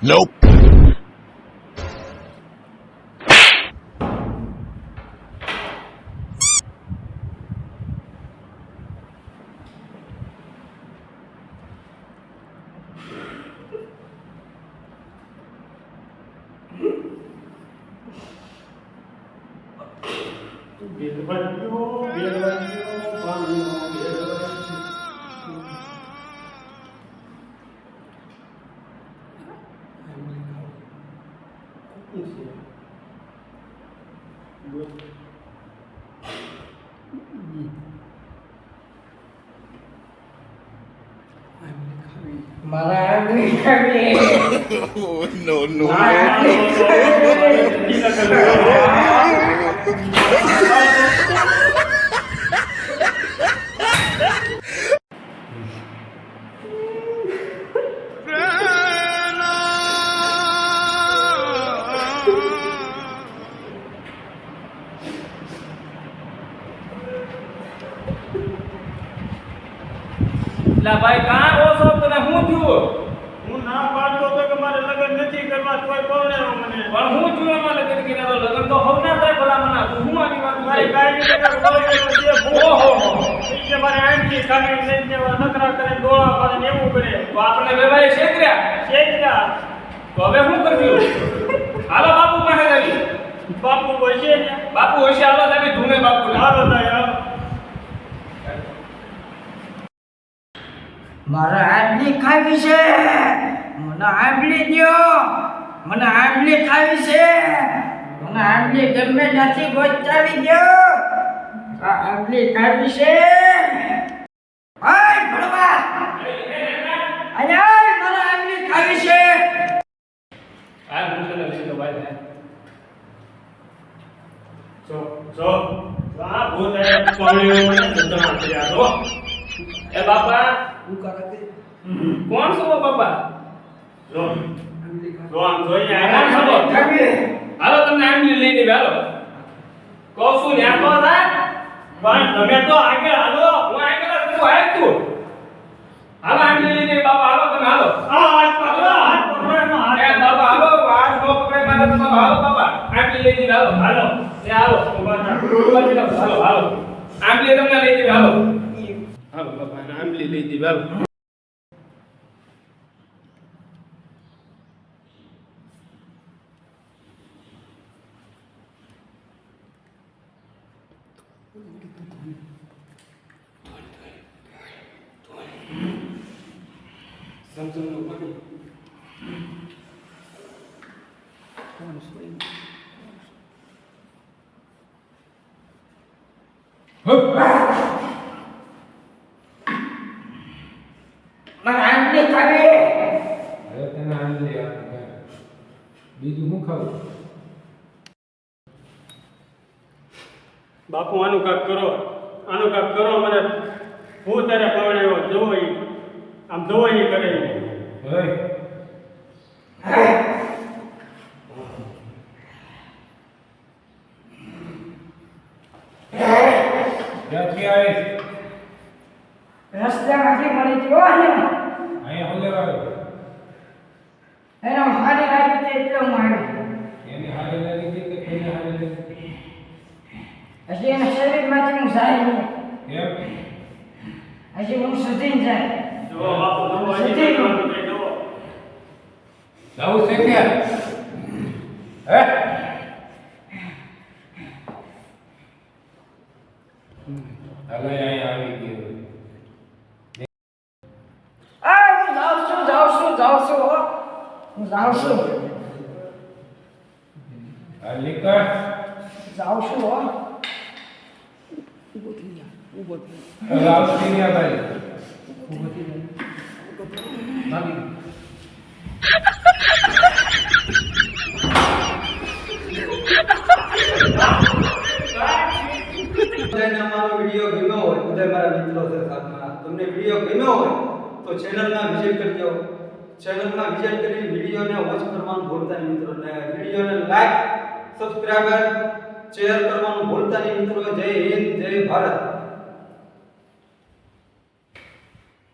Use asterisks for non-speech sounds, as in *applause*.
Nope. Bien, bueno, bien, is here. Good. I'm in a curry. Malay, I'm in a curry. oh, no, no. i *laughs* લા ભાઈ ક્યાં ઓસો તને હું ક્યું હું ના પાડતો તો કે મારે લગન નથી કરવા તોય બોલાયો મને પણ હું શું અમાર લગન કેનો લગન નો હોના થાય ભલામાં હું આ નિવાત મારી બાયરી કેનો બોલ્યો ઓહો કે મારે એંટી કામે લઈ લેવા નકરા કરે ડોળા પાડે ને એવું કરે તો આપણે વેવાઈ શેક્યા શેક્યા તો હવે હું કરું હાલો બાપુ પાસે જાવી બાપુ બોશે ને બાપુ હશે હાલો જાવી ધૂને બાપુ લારો જાય મારે આંબલી ખાવી છે મને આંબલી દો મને આંબલી ખાવી છે મને આંબલી ગમે નથી ગોચાવી દો આ આંબલી ખાવી છે આય ભણવા અહીંયા મને આંબલી ખાવી છે આ મુકલે લઈ લો ભાઈ સો સો આ ભૂત એ મને જતન આપી દો એ બાપા હું કરે કે કોણ છો બાપા જો જો આમ જોઈને આરામ છો હાલો તમને આંગળી લઈને બેલો કહું છું ને તો ના પણ તમે તો આગળ હાલો હું આગળ છું હાલ તું હાલો આંગળી લઈને બાપા હાલો તમે હાલો આ હાથ પકડો હાથ પકડો હાથ બાપા હાલો હાથ નો પકડે મારા તમે હાલો બાપા આંગળી લઈને હાલો હાલો એ હાલો હાલો હાલો આંગળી તમને individual Samsung lupa nih. Oh, ada suara. બીજું શું ખાવું બાપુ આનું કાક કરો આનું કાક કરો મને હું તારે પરણાવ્યો જોવો ઈ આમ જોવો ઈ કરે હે ક્યાંથી આવીશ રસ્તા નથી મળી ગયો અહીંયા હું લેવા આવ્યો એના હારે લાગે એટલો માળો એની હારે લાગે છે કે હારે લાગે હજી એના શરીરમાંથી હું જાય નહીં હજી હું સુધી જાય જો બાપુ હે હાલો અહીંયા આવી ગયો જાવશો અલિકા જાવશો ઉભો થઈ જા ઉભો થઈ જા રાવ થઈ ગયા ભાઈ ઉભો થઈ જા ઉદયને અમારો વિડીયો ગમ્યો હોય ઉદય મારા મિત્રો છે સાથમાં તમને વિડીયો ગમ્યો હોય તો ચેનલના વિઝિટ કરજો ચેનલમાં વિઝિટ કરી વિડીયોને વોચ કરવાનું ભૂલતા નહીં મિત્રો વિડીયોને લાઈક સબસ્ક્રાઇબર શેર કરવાનું ભૂલતા નહીં મિત્રો જય હિન્દ જય ભારત